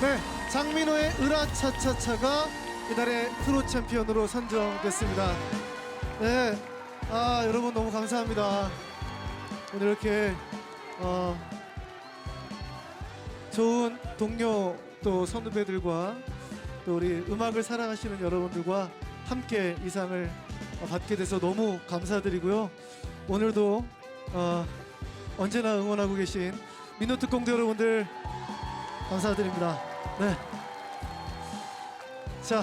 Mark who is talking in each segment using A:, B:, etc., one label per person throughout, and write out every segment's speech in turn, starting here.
A: 네, 장민호의 으라차차차가 이달의 프로 챔피언으로 선정됐습니다. 네, 아 여러분 너무 감사합니다. 오늘 이렇게 어, 좋은 동료 또 선후배들과 또 우리 음악을 사랑하시는 여러분들과 함께 이 상을 어, 받게 돼서 너무 감사드리고요. 오늘도 어, 언제나 응원하고 계신 민노특공대 여러분들 감사드립니다. 네. 자,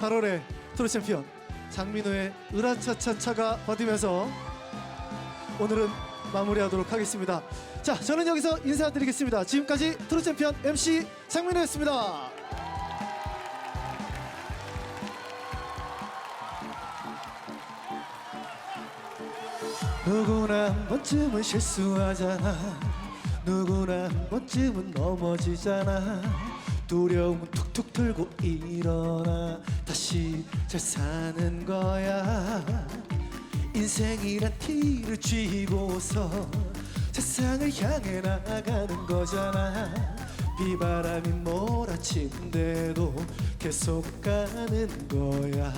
A: 8월의 트로 챔피언 장민호의 으라차차차가 받으면서 오늘은 마무리하도록 하겠습니다. 자, 저는 여기서 인사드리겠습니다. 지금까지 트로 챔피언 MC 장민호였습니다. 누구나 한 번쯤은 실수하잖아 누구나 한 번쯤은 넘어지잖아. 두려움은 툭툭 들고 일어나. 다시 잘 사는 거야. 인생이란 티를 쥐고서 세상을 향해 나가는 거잖아. 비바람이 몰아친데도 계속 가는 거야.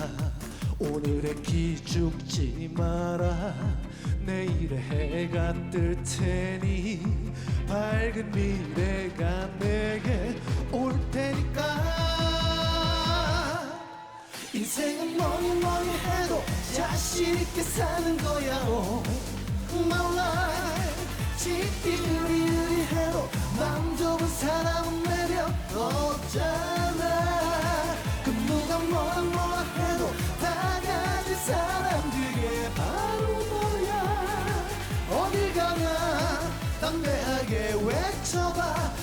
A: 오늘의 기죽지 마라. 내일의 해가 뜰 테니 밝은 미래가 내게 올 테니까. 인생은 뭐니 뭐니 해도 자신 있게 사는 거야 oh 담대하게 외쳐봐